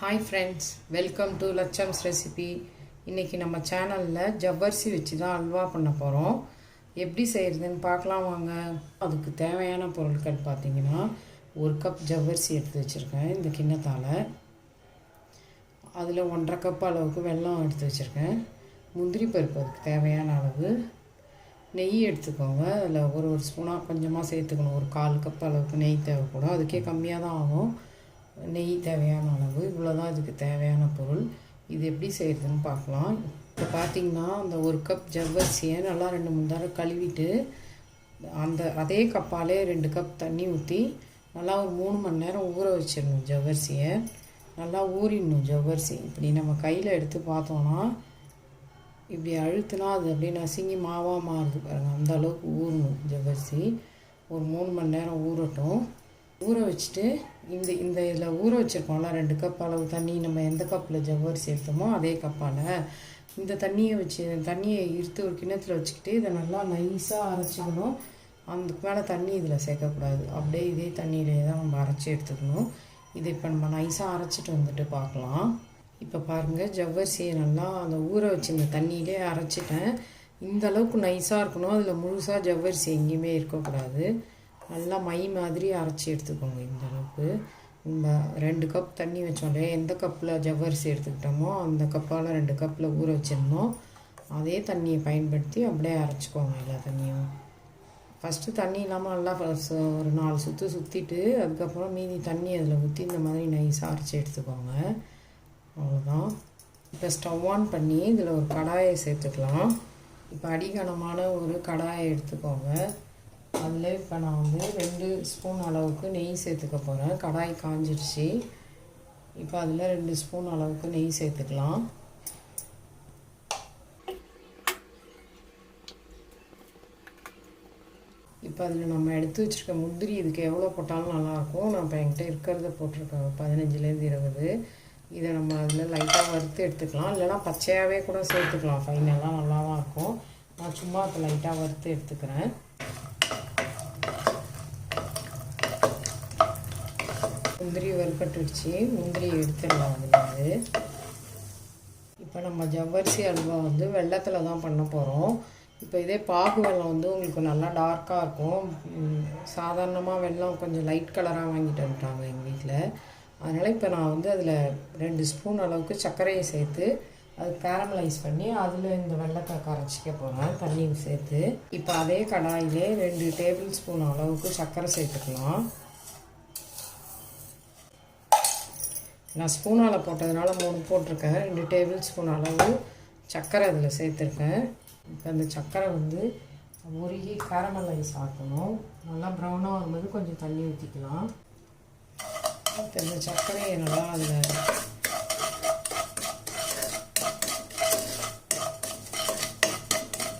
Hi friends welcome to லட்சம்ஸ் recipe இன்றைக்கி நம்ம சேனலில் ஜவ்வரிசி வச்சு தான் அல்வா பண்ண போகிறோம் எப்படி செய்கிறதுன்னு பார்க்கலாம் வாங்க. அதுக்கு தேவையான பொருட்கள் பார்த்தீங்கன்னா ஒரு கப் ஜவ்வரிசி எடுத்து வச்சுருக்கேன் இந்த கிண்ணத்தால். அதில் ஒன்றரை கப் அளவுக்கு வெல்லம் எடுத்து வச்சுருக்கேன். முந்திரி பருப்பு அதுக்கு தேவையான அளவு. நெய் எடுத்துக்கோங்க. அதில் ஒரு ஒரு ஸ்பூனாக கொஞ்சமாக சேர்த்துக்கணும். ஒரு கால் கப் அளவுக்கு நெய் தேவைப்படும். அதுக்கே கம்மியாக தான் ஆகும். நெய் தேவையான அளவு இவ்வளோ தான் இதுக்கு தேவையான பொருள். இது எப்படி செய்கிறதுன்னு பார்க்கலாம். இப்போ பார்த்தீங்கன்னா அந்த ஒரு கப் ஜவ்வரிசியை நல்லா ரெண்டு மூணு தடவை கழுவிட்டு அந்த அதே கப்பாலே ரெண்டு கப் தண்ணி ஊற்றி நல்லா ஒரு மூணு மணி நேரம் ஊற வச்சிடணும் ஜவ்வரிசியை. நல்லா ஊறிடணும் ஜவ்வரிசி. இப்படி நம்ம கையில் எடுத்து பார்த்தோன்னா இப்படி அழுத்துனா அது அப்படியே நசுங்கி மாவாக மாறுது பாருங்கள் அந்த அளவுக்கு ஊறணும் ஜவ்வரிசி. ஒரு மூணு மணி நேரம் ஊறட்டும். ஊற வச்சுட்டு இந்த இந்த இதில் ஊற வச்சுருக்கோம்ல ரெண்டு கப் அளவு தண்ணி நம்ம எந்த கப்பில் ஜவ்வரிசி எடுத்தோமோ அதே கப்பால் இந்த தண்ணியை வச்சு தண்ணியை இருத்து ஒரு கிண்ணத்தில் வச்சுக்கிட்டு இதை நல்லா நைஸாக அரைச்சிக்கணும். அதுக்கு மேலே தண்ணி இதில் சேர்க்கக்கூடாது. அப்படியே இதே தண்ணியிலே தான் நம்ம அரைச்சி எடுத்துக்கணும். இதை இப்போ நம்ம நைஸாக அரைச்சிட்டு வந்துட்டு பார்க்கலாம். இப்போ பாருங்கள் ஜவ்வரிசியை நல்லா அந்த ஊற வச்சு இந்த தண்ணியிலே அரைச்சிட்டேன். இந்த அளவுக்கு நைஸாக இருக்கணும். அதில் முழுசாக ஜவ்வரிசி எங்கேயுமே இருக்கக்கூடாது. நல்லா மை மாதிரி அரைச்சி எடுத்துக்கோங்க இந்த அளவுக்கு. இந்த ரெண்டு கப் தண்ணி வச்சோம் இல்லையா எந்த கப்பில் ஜவ்வரிசி எடுத்துக்கிட்டோமோ அந்த கப்பால் ரெண்டு கப்பில் ஊற வச்சிருந்தோம் அதே தண்ணியை பயன்படுத்தி அப்படியே அரைச்சிக்கோங்க எல்லா தண்ணியும். ஃபஸ்ட்டு தண்ணி இல்லாமல் நல்லா ஒரு நாலு சுற்று சுற்றிட்டு அதுக்கப்புறம் மீதி தண்ணி அதில் ஊற்றி இந்த மாதிரி நைஸாக அரைச்சி எடுத்துக்கோங்க. அவ்வளோதான் இப்போ ஸ்டவ் ஆன் பண்ணி இதில் ஒரு கடாயை சேர்த்துக்கலாம். இப்போ அடிகனமான ஒரு கடாயை எடுத்துக்கோங்க. அதில் இப்போ நான் வந்து ரெண்டு ஸ்பூன் அளவுக்கு நெய் சேர்த்துக்க போகிறேன். கடாய் காஞ்சிருச்சு. இப்போ அதில் ரெண்டு ஸ்பூன் அளவுக்கு நெய் சேர்த்துக்கலாம். இப்போ அதில் நம்ம எடுத்து வச்சுருக்க முந்திரி இதுக்கு எவ்வளோ போட்டாலும் நல்லாயிருக்கும். நான் இப்போ என்கிட்ட இருக்கிறத போட்டிருக்கேன். பதினஞ்சுலேருந்து இருபது. இதை நம்ம அதில் லைட்டாக வறுத்து எடுத்துக்கலாம். இல்லைனா பச்சையாகவே கூட சேர்த்துக்கலாம். ஃபைனலாக நல்லா தான் இருக்கும். நான் சும்மா இப்போ லைட்டாக வறுத்து எடுத்துக்கிறேன். முந்திரி வறுப்பட்டுடுச்சு முந்திரி எடுத்துடலாம் அதுலேருந்து. இப்போ நம்ம ஜவ்வரிசி அல்வா வந்து வெள்ளத்தில் தான் பண்ண போகிறோம் இப்போ இதே பாகு வெள்ளம் வந்து உங்களுக்கு நல்லா டார்க்காக இருக்கும். சாதாரணமாக வெல்லம் கொஞ்சம் லைட் கலராக வாங்கிட்டு வந்துட்டாங்க எங்கள் வீட்டில் அதனால் இப்போ நான் வந்து அதில் ரெண்டு ஸ்பூன் அளவுக்கு சர்க்கரையை சேர்த்து அது கேரமலைஸ் பண்ணி அதில் இந்த வெள்ளத்தை கரைச்சிக்க போகிறேன் தண்ணியும் சேர்த்து. இப்போ அதே கடாயிலே ரெண்டு டேபிள் ஸ்பூன் அளவுக்கு சர்க்கரை சேர்த்துக்கலாம். நான் ஸ்பூனால் போட்டதுனால மூணு போட்டிருக்கேன். ரெண்டு டேபிள் ஸ்பூன் அளவு சர்க்கரை அதில் சேர்த்துருக்கேன். இப்போ அந்த சர்க்கரை வந்து உருகி கேரமலைஸ் ஆக்கணும் நல்லா ப்ரௌனாக வரும்போது கொஞ்சம் தண்ணி ஊற்றிக்கலாம் இப்போ இந்த சர்க்கரையை நல்லா அதில்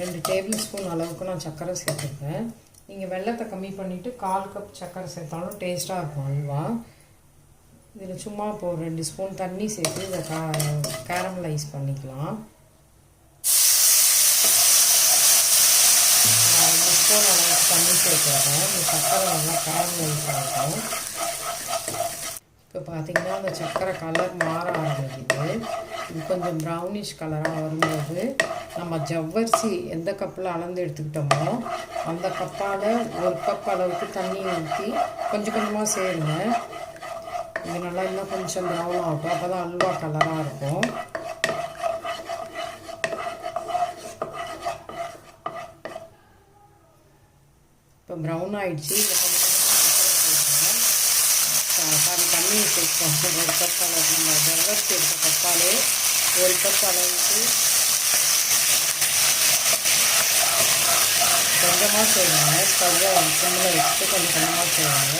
ரெண்டு டேபிள் ஸ்பூன் அளவுக்கு நான் சர்க்கரை சேர்த்துருக்கேன். நீங்கள் வெள்ளத்தை கம்மி பண்ணிவிட்டு கால் கப் சர்க்கரை சேர்த்தாலும் டேஸ்ட்டாக இருக்கும் அல்வா. இதில் சும்மா இப்போ ஒரு ரெண்டு ஸ்பூன் தண்ணி சேர்த்து இதை கா கேரமலைஸ் பண்ணிக்கலாம். ரெண்டு ஸ்பூன் அளவுக்கு தண்ணி சேர்த்துருக்கேன் இந்த சர்க்கரை நல்லா கேரமலைஸ் ஆகும் இப்போ பார்த்தீங்கன்னா அந்த சர்க்கரை கலர் மாற ஆரம்பிக்குது. இது கொஞ்சம் ப்ரௌனிஷ் கலராக வரும்போது நம்ம ஜவ்வரிசி எந்த கப்பில் அளந்து எடுத்துக்கிட்டோமோ அந்த கப்பால் ஒரு கப் அளவுக்கு தண்ணி ஊற்றி கொஞ்சம் கொஞ்சமாக சேருங்க. இது நல்லா இன்னும் கொஞ்சம் ப்ரௌன் ஆகட்டும் அப்போ தான் அல்வா கலராக இருக்கும். இப்போ ப்ரௌன் ஆகிடுச்சு கொஞ்சம் சாரி தண்ணியை சேர்த்தோம் ஒரு கப் அளவு நம்ம ஜவ்வரிசி எடுத்த கப்பாலே ஒரு கப் அளவுக்கு கொஞ்சமாக செய்வாங்க ஸ்டவ்வை சிம்மில் வச்சுட்டு கொஞ்சம் கொஞ்சமாக செய்வாங்க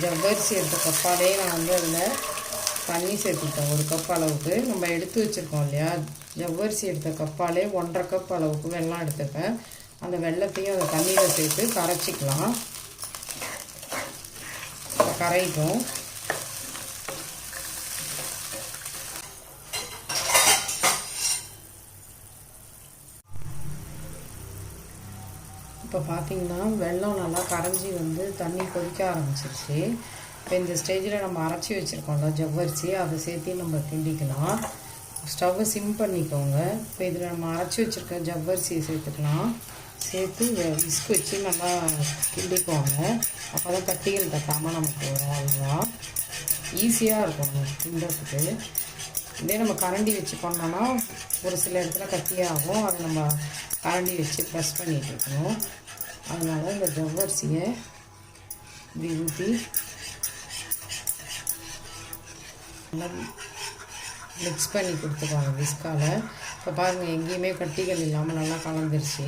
ஜவ்வரிசி எடுத்த கப்பாலே நான் வந்து அதில் தண்ணி சேர்த்துக்கிட்டேன். ஒரு கப் அளவுக்கு. நம்ம எடுத்து வச்சுருக்கோம் இல்லையா? ஜவ்வரிசி எடுத்த கப்பாலே ஒன்றரை கப் அளவுக்கு வெள்ளம் எடுத்துப்பேன். அந்த வெள்ளத்தையும் அந்த தண்ணியில் சேர்த்து கரைச்சிக்கலாம். கரைக்கும் இப்போ பார்த்திங்கன்னா பார்த்தீங்கன்னா நல்லா கரைஞ்சி வந்து தண்ணி கொதிக்க ஆரம்பிச்சிருச்சு. இப்போ இந்த ஸ்டேஜில் நம்ம அரைச்சி வச்சுருக்கோம்ல ஜவ்வரிசி அதை சேர்த்து நம்ம கிண்டிக்கலாம். ஸ்டவ்வை சிம் பண்ணிக்கோங்க. இப்போ இதில் நம்ம அரைச்சி வச்சுருக்க ஜவ்வரிசியை சேர்த்துக்கலாம். சேர்த்து விஸ்க் வச்சு நல்லா கிண்டிக்குவாங்க அப்போ தான் கட்டிகள் தட்டாமல் நமக்கு வரும் அல்வா ஈஸியாக இருக்கும் நமக்கு கிண்டுறதுக்கு. இதே நம்ம கரண்டி வச்சு பண்ணோன்னா ஒரு சில இடத்துல கட்டியாகும். அதை நம்ம கரண்டி வச்சு ப்ரெஸ் பண்ணிகிட்டு இருக்கணும். அதனால் இந்த ஜவ்வரிசியை இப்படி ஊற்றி நல்லா மிக்ஸ் பண்ணி கொடுத்துருவாங்க விஸ்கால இப்போ பாருங்கள் எங்கேயுமே கட்டிகள் இல்லாமல் நல்லா கலந்துருச்சு.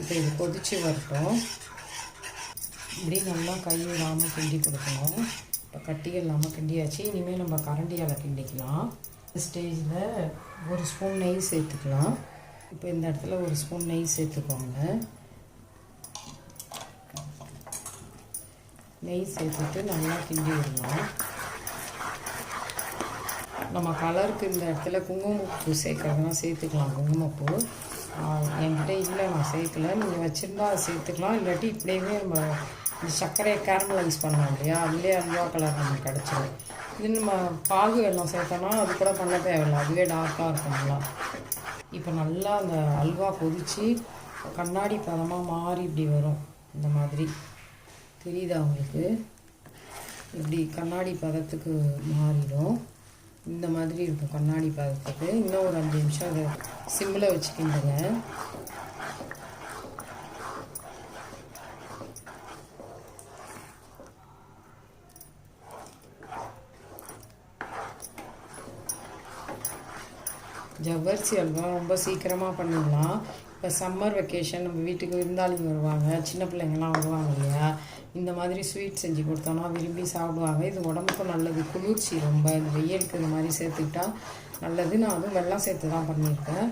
இப்போ இது கொதிச்சு வரட்டும். இப்படி நல்லா கை விடாமல் கிண்டி கொடுக்கணும். இப்போ கட்டிகள் இல்லாமல் கிண்டியாச்சு. இனிமேல் நம்ம கரண்டியால் கிண்டிக்கலாம். ஸ்டேஜில் ஒரு ஸ்பூன் நெய் சேர்த்துக்கலாம். இப்போ இந்த இடத்துல ஒரு ஸ்பூன் நெய் சேர்த்துக்கோங்க. நெய் சேர்த்துட்டு நல்லா கிண்டி விடணும். நம்ம கலருக்கு இந்த இடத்துல குங்குமப்பூ சேர்க்குறதுனா சேர்த்துக்கலாம். குங்குமப்பூ. என்கிட்ட இல்லை நான் சேர்க்கல. நீங்கள் வச்சுருந்தா அதை சேர்த்துக்கலாம். இல்லாட்டி இப்படியுமே நம்ம இந்த சர்க்கரையை கேரமலைஸ் பண்ணலாம் இல்லையா? அதுலேயே அல்வா கலர் நமக்கு கிடச்சிடும் இது நம்ம பாகு வெள்ளம் சேர்த்தோன்னா அது கூட பண்ண தேவையில்லை. அதுவே டார்க்காக இருக்கும் இப்போ நல்லா அந்த அல்வா கொதித்து கண்ணாடி பதமாக மாறி இப்படி வரும். இந்த மாதிரி. தெரியுதா உங்களுக்கு? இப்படி கண்ணாடி பதத்துக்கு மாறிடும். இந்த மாதிரி இருக்கும் கண்ணாடி பதத்துக்கு. இன்னும் ஒரு அஞ்சு நிமிஷம் அதை சிம்மில் வச்சுக்கிண்டுங்க ஜவ்வரிசி அல்வா ரொம்ப சீக்கிரமாக பண்ணிடலாம் இப்போ சம்மர் வெக்கேஷன் நம்ம வீட்டுக்கு விருந்தாளிங்க வருவாங்க. சின்ன பிள்ளைங்கள்லாம் வருவாங்க இல்லையா? இந்த மாதிரி ஸ்வீட் செஞ்சு கொடுத்தோம்னா விரும்பி சாப்பிடுவாங்க. இது உடம்புக்கும் நல்லது. குளிர்ச்சி ரொம்ப. இந்த வெயிலுக்கு இந்த மாதிரி சேர்த்துக்கிட்டா நல்லது. நான் அதுவும் வெள்ளம் சேர்த்து தான் பண்ணியிருக்கேன்.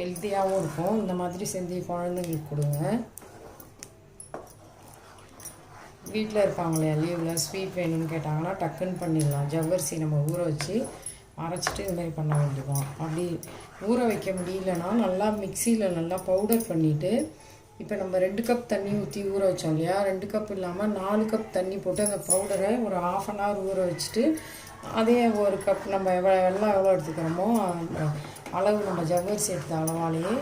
ஹெல்த்தியாகவும் இருக்கும். இந்த மாதிரி செஞ்சு குழந்தைங்களுக்கு கொடுங்க. வீட்டில் இருப்பாங்க இல்லையா லீவில் ஸ்வீட் வேணும்னு கேட்டாங்கன்னா டக்குன்னு பண்ணிடலாம். ஜவ்வரிசி நம்ம ஊற வச்சு அரைச்சிட்டு இது மாதிரி பண்ண வேண்டியதான் அப்படி ஊற வைக்க முடியலன்னா நல்லா மிக்சியில் நல்லா பவுடர் பண்ணிவிட்டு இப்போ நம்ம ரெண்டு கப் தண்ணி ஊற்றி ஊற வச்சோம் இல்லையா? ரெண்டு கப் இல்லாமல் நாலு கப் தண்ணி போட்டு அந்த பவுடரை ஒரு ஆஃப் அன் ஹவர் ஊற வச்சுட்டு அதே ஒரு கப் நம்ம எவ்வளோ வெள்ளம் எவ்வளோ எடுத்துக்கிறோமோ அளவு நம்ம ஜவ்வரிசி எடுத்த அளவாலேயே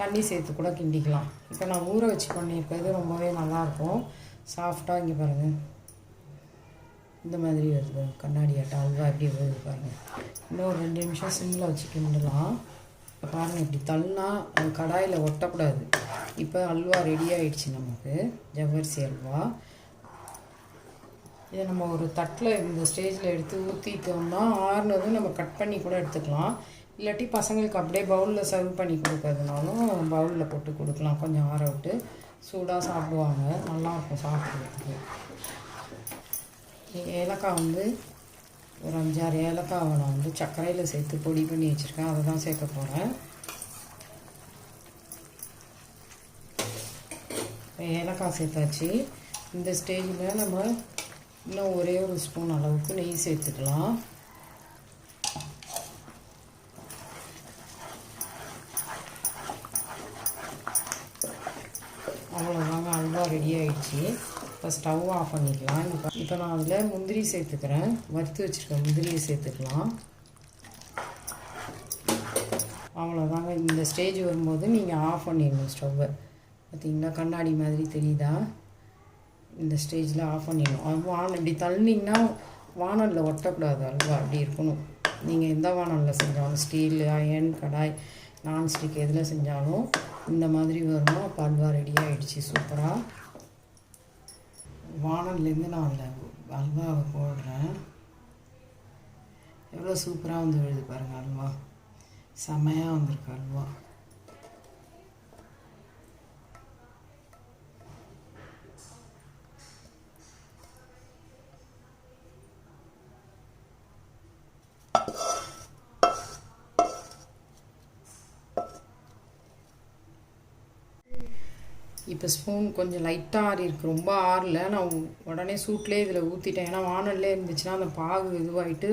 தண்ணி சேர்த்து கூட கிண்டிக்கலாம். இப்போ நான் ஊற வச்சு பண்ணியிருக்கிறது ரொம்பவே நல்லாயிருக்கும். சாஃப்டாக இங்கே பாருங்கள் இந்த மாதிரி வருது கண்ணாடி ஆட்டா அல்வா எப்படி வருது பாருங்கள் இன்னும் ஒரு ரெண்டு நிமிஷம் சிம்மில் வச்சு கிண்டலாம். இப்போ பாருங்கள் இப்படி தள்ளினா கடாயில் ஒட்டக்கூடாது. இப்போ அல்வா ரெடி ஆயிடுச்சு நமக்கு. ஜவ்வரிசி அல்வா. இதை நம்ம ஒரு தட்டில் இந்த ஸ்டேஜில் எடுத்து ஊற்றிட்டோம்னா ஆறுனதும் நம்ம கட் பண்ணி கூட எடுத்துக்கலாம். இல்லாட்டி பசங்களுக்கு அப்படியே பவுலில் சர்வ் பண்ணி கொடுக்கறதுனாலும் பவுலில் போட்டு கொடுக்கலாம். கொஞ்சம் ஆற விட்டு சூடாக சாப்பிடுவாங்க. நல்லாயிருக்கும் சாப்பிட்றதுக்கு. ஏலக்காய் வந்து ஒரு அஞ்சாறு ஏலக்காவை நான் வந்து சர்க்கரையில் சேர்த்து பொடி பண்ணி வச்சுருக்கேன். அதை தான் சேர்க்க போகிறேன் ஏலக்காய் சேர்த்தாச்சு. இந்த ஸ்டேஜில் நம்ம இன்னும் ஒரே ஒரு ஸ்பூன் அளவுக்கு நெய் சேர்த்துக்கலாம். அவ்வளோதாங்க அல்வா ரெடி ஆகிடுச்சு இப்போ ஸ்டவ் ஆஃப் பண்ணிக்கலாம். இப்போ இப்போ நான் அதில் முந்திரி சேர்த்துக்கிறேன். வறுத்து வச்சுருக்கேன் முந்திரியை சேர்த்துக்கலாம். அவ்வளோதாங்க இந்த ஸ்டேஜ் வரும்போது நீங்கள் ஆஃப் பண்ணிடணும் ஸ்டவ்வை பார்த்திங்கன்னா கண்ணாடி மாதிரி தெரியுதா? இந்த ஸ்டேஜில் ஆஃப் பண்ணிடணும். அது வானம் இப்படி தள்ளினீங்கன்னா வானலில் ஒட்டக்கூடாது அல்வா அப்படி இருக்கணும். நீங்கள் எந்த வானலில் செஞ்சாலும் ஸ்டீல் அயன் கடாய் நான்ஸ்டிக் எதில் செஞ்சாலும் இந்த மாதிரி வரணும் அப்போ அல்வா ரெடி ஆகிடுச்சு சூப்பராக வானல்லேருந்து நான் அதில் அல்வாவை போடுறேன். எவ்வளோ சூப்பராக வந்து விழுது பாருங்கள் அல்வா. செமையாக வந்திருக்கு அல்வா. இப்போ ஸ்பூன் கொஞ்சம் லைட்டாக ஆறியிருக்கு ரொம்ப ஆறல. நான் உடனே சூட்லேயே இதில் ஊற்றிட்டேன் ஏன்னா வானல்லே இருந்துச்சுன்னா அந்த பாகு இதுவாகிட்டு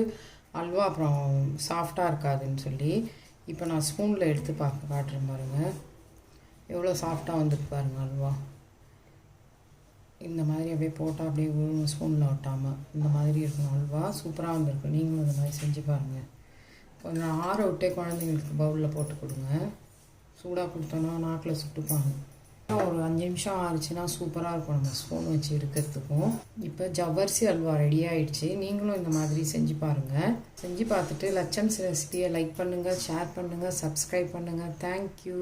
அல்வா அப்புறம் சாஃப்டாக இருக்காதுன்னு சொல்லி இப்போ நான் ஸ்பூனில் எடுத்து பார்க்க காட்டுறேன் பாருங்கள் எவ்வளோ சாஃப்டாக வந்துருக்கு பாருங்கள் அல்வா. இந்த மாதிரி அப்படியே போட்டால் அப்படியே ஒரு ஸ்பூனில் ஒட்டாமல் இந்த மாதிரி இருக்கும் அல்வா. சூப்பராக வந்திருக்கும் நீங்களும் இந்த மாதிரி செஞ்சு பாருங்கள் கொஞ்சம் ஆற விட்டே குழந்தைங்களுக்கு பவுலில் போட்டு கொடுங்க. சூடாக கொடுத்தோன்னா நாக்கில் சுட்டுப்பாங்க. ஒரு அஞ்சு நிமிஷம் ஆறுச்சுன்னா சூப்பராக இருக்கும் நம்ம ஸ்பூன் வச்சு எடுக்கிறதுக்கும். இப்போ ஜவ்வரிசி அல்வா ரெடி ஆயிடுச்சு. நீங்களும் இந்த மாதிரி செஞ்சு பாருங்கள் செஞ்சு பார்த்துட்டு லட்சம்ஸ் ரெசிபியை லைக் பண்ணுங்கள் ஷேர் பண்ணுங்கள் சப்ஸ்கிரைப் பண்ணுங்கள் தேங்க்யூ